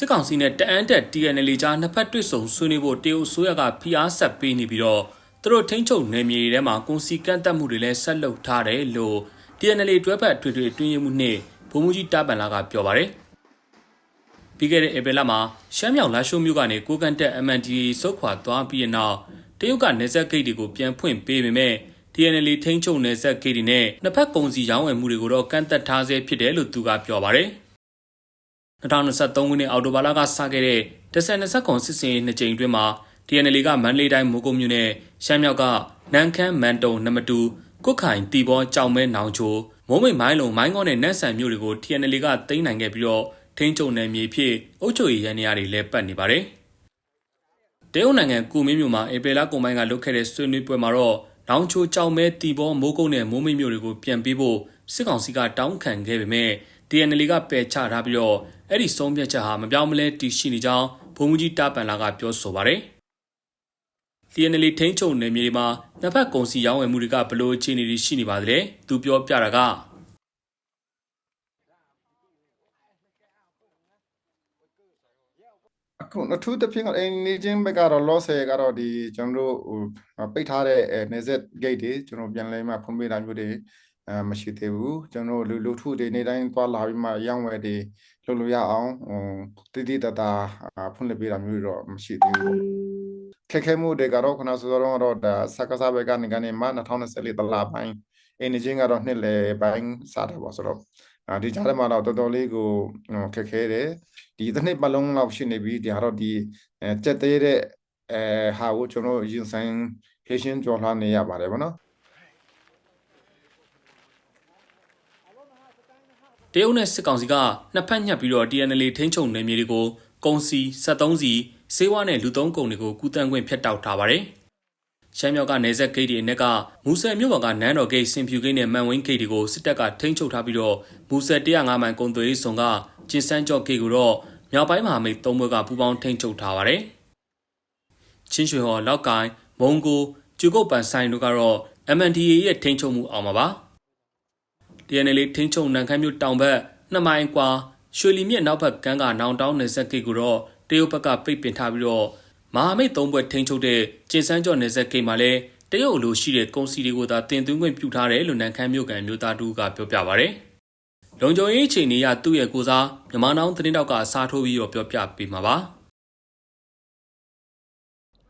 စစ်ကောင်စီနဲ့တအန်းတက် TNL ကြားနှစ်ဖက်တွေ့ဆုံဆွေးနွေးဖို့တရုတ်အစိုးရကဖိအားဆက်ပေးနေပြီးတော့သူတို့ထိန်းချုပ်နယ်မြေတွေထဲမှာကုန်စည်ကန့်တက်မှုတွေလည်းဆက်လုပ်ထားတယ်လို့ TNL တွဲဖက်ထွေထွေအတွင်းရေးမှုနှင့်ဗိုလ်မှူးကြီးတာပန်လာကပြောပါတယ်ပြီးခဲ့တဲ့ဧပြီလမှာရှမ်းမြောင်လာရှိုးမြို့ကနေကိုကန်တက် MNDA စုတ်ခွာသွားပြီးတဲ့နောက်တရုတ်ကနေဆက်ဂိတ်တွေကိုပြန်ဖွင့်ပေးပေမဲ့ TNL ထိန်းချုပ်နယ်ဆက်ဂိတ်တွေနဲ့နှစ်ဖက်ကုန်စည်ရောင်းဝယ်မှုတွေကိုတော့ကန့်သက်ထားဆဲဖြစ်တယ်လို့သူကပြောပါတယ် 2023ခုနှစ်အောက်တိုဘာလကစခဲ့တဲ့ဒဇယ်20ခွန်စစ်စင်ရေးနှစ်ကြိမ်အတွင်းမှာ TNL ကမန္တလေးတိုင်းမိုးကုတ်မြို့နဲ့ရှမ်းမြောက်ကနန်းခမ်းမန်တုံနမတူကုတ်ခိုင်တီဘောကြောင်မဲနောင်ချိုမိုးမိတ်မိုင်းလုံမိုင်းကောနဲ့နန်းဆန်မြို့တွေကို TNL ကသိမ်းနိုင်ခဲ့ပြီးတော့ထိန်းချုပ်နယ်မြေဖြစ်အုပ်ချုပ်ရေးရန်နေရာတွေလည်းပတ်နေပါတယ်။တရုတ်နိုင်ငံကူမင်းမြို့မှာဧပြီလကုန်ပိုင်းကလုပ်ခဲ့တဲ့ဆွေးနွေးပွဲမှာတော့ နောင်ချိုကြောင်မဲတီဘောမိုးကုတ်နဲ့မိုးမိတ်မြို့တွေကိုပြန်ပေးဖို့စစ်ကောင်စီကတောင်းခံခဲ့ပေမဲ့ TNL ကပယ်ချထားပြီးတော့အဲ့ဒီဆုံးဖြတ်ချက်ဟာမပြောင်းမလဲတည်ရှိနေကြောင်းဗိုလ်မှူးကြီးတာပန်လာကပြောဆိုပါတယ်။ TNL ထိန်းချုပ်နယ်မြေတွေမှာနှစ်ဖက်ကုန်စည်ရောင်းဝယ်မှုတွေကဘလို့အခြေအနေတွေရှိနေပါသလဲ။သူပြောပြတာက အခုအထူးသဖြင့်ကအိမ်နေချင်းဘက်ကတော့ loss ရကတော့ဒီကျွန်တော်တို့ဟိုပိတ်ထားတဲ့နေဆက် gate တွေကျွန်တော်ပြန်လဲမှဖွင့်ပေးတာမျိုးတွေအဲမရှိသေးဘူးကျွန်တော်လူလူထုတွေနေတိုင်းသွားလာပြီးမှရောင်းဝယ်တွေလုပ်လို့ရအောင်ဟိုတည်တည်တတာဖွင့်လှစ်ပေးတာမျိုးတွေတော့မရှိသေးဘူးခက်ခဲမှုတွေကတော့ခဏဆိုတော့တော့ဒါစကားစားဘက်ကနေကနေမှ2024တလပိုင်းအင်းချင်းကတော့နှစ်လေပိုင်းစားတယ်ပေါ့ဆိုတော့ ဒီကြားထဲမှာတော့တော်တော်လေးကိုခက်ခဲတယ်ဒီတစ်နှစ်ပတ်လုံးလောက်ရှိနေပြီဒီဟာတော့ဒီအဲကြက်သေးတဲ့အဲဟာကိုကျွန်တော်ရင်ဆိုင်ဖြည့်ရှင်းကြော်လှနေရပါတယ်ဗောနော်တရုတ်နဲ့စစ်ကောင်စီကနှစ်ဖက်ညှပ်ပြီးတော့ TNL ထိန်းချုပ်နယ်မြေတွေကိုကုန်စီ73စီစေဝါနဲ့လူသုံးကုန်တွေကိုကူတန်းခွင့်ဖျက်တောက်ထားပါတယ်။ ရှမ်းမြောက်ကနေဆက်ဂိတ်တွေအနက်ကမူဆယ်မြို့ပေါ်ကနန်းတော်ဂိတ်စင်ဖြူဂိတ်နဲ့မန်ဝင်းဂိတ်တွေကိုစစ်တပ်ကထိန်းချုပ်ထားပြီးတော့မူဆယ်105မိုင်ကုန်သွယ်ရေးဆောင်ကကျင်းစန်းကျော့ဂိတ်ကိုတော့မြောက်ပိုင်းမဟာမိတ်သုံးဘက်ကပူးပေါင်းထိန်းချုပ်ထားပါတယ်။ချင်းရွှေဟော်လောက်ကိုင်းမုံကိုကျုကုတ်ပန်ဆိုင်တို့ကတော့ MNDAA ရဲ့ထိန်းချုပ်မှုအောက်မှာပါ။ TNL ထိန်းချုပ်နန်ခမ်းမြို့တောင်ဘက်နှစ်မိုင်ကွာရွှေလီမြစ်နောက်ဘက်ကမ်းကနောင်တောင်းနယ်စပ်ဂိတ်ကိုတော့တရုတ်ဘက်ကပိတ်ပင်ထားပြီးတော့ မဟာမိတ်သုံးဘက်ထိန်းချုပ်တဲ့ကျင်စန်းကျော်နယ်စပ်ဂိတ်မှာလည်းတရုတ်အလိုရှိတဲ့ကုန်စည်တွေကိုသာတင်သွင်းခွင့်ပြုထားတယ်လို့နန်ခမ်းမြို့ကန်မြို့သားတူကပြောပြပါဗျ။လုံခြုံရေးအခြေအနေအရသူ့ရဲ့ကိုစားမြန်မာနောင်သတင်းတောက်ကစားထိုးပြီးတော့ပြောပြပေးမှာပါ။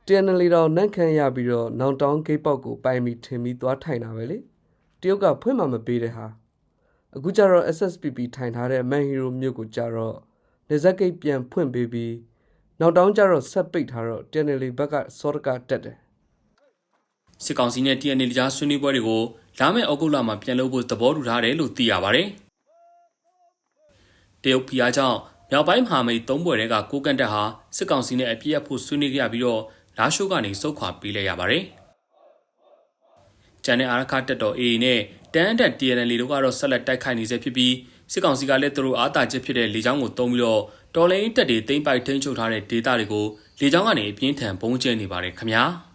TNL တော့နန့်ခန့်ရပြီးတော့နောင်တောင်းဂိတ်ပေါက်ကိုပိုင်ပြီးထင်ပြီးသွားထိုင်တာပဲလေတရုတ်ကဖွင့်မှမပေးတဲ့ဟာအခုကျတော့ SSPP ထိုင်ထားတဲ့မန်ဟီရိုမြို့ကိုကျတော့နေဇက်ဂိတ်ပြန်ဖွင့်ပေးပြီး နောက်တောင်းကျတော့ဆက်ပိတ်ထားတော့ TNL ဘက်ကစောတကတက်တယ်စစ်ကောင်စီနဲ့ TNL ကြားဆွေးနွေးပွဲတွေကိုလာမယ့်ဩဂုတ်လမှာပြန်လုပ်ဖို့သဘောတူထားတယ်လို့သိရပါတယ်။တရုတ်ဖီအားကြောင့်မြောက်ပိုင်းမဟာမိတ်သုံးဘွယ်တွေကကိုကန်တက်ဟာစစ်ကောင်စီနဲ့အပြစ်အဖို့ဆွေးနွေးကြပြီးတော့လာရှိုးကနေစုတ်ခွာပေးလိုက်ရပါတယ်။ကျန်တဲ့အာရခတက်တော် AA နဲ့တန်းတက် TNL တို့ကတော့ဆက်လက်တိုက်ခိုက်နေဆဲဖြစ်ပြီးစစ်ကောင်စီကလည်းသူတို့အားတာချက်ဖြစ်တဲ့လေကြောင်းကိုတုံးပြီးတော့ တော်လိုင်းတက်တွေတိမ့်ပိုက်ထိန်းချုပ်ထားတဲ့ဒေသတွေကိုလေကြောင်းကနေအပြင်းထန်ပုံကျဲနေပါတယ်ခင်ဗျာ။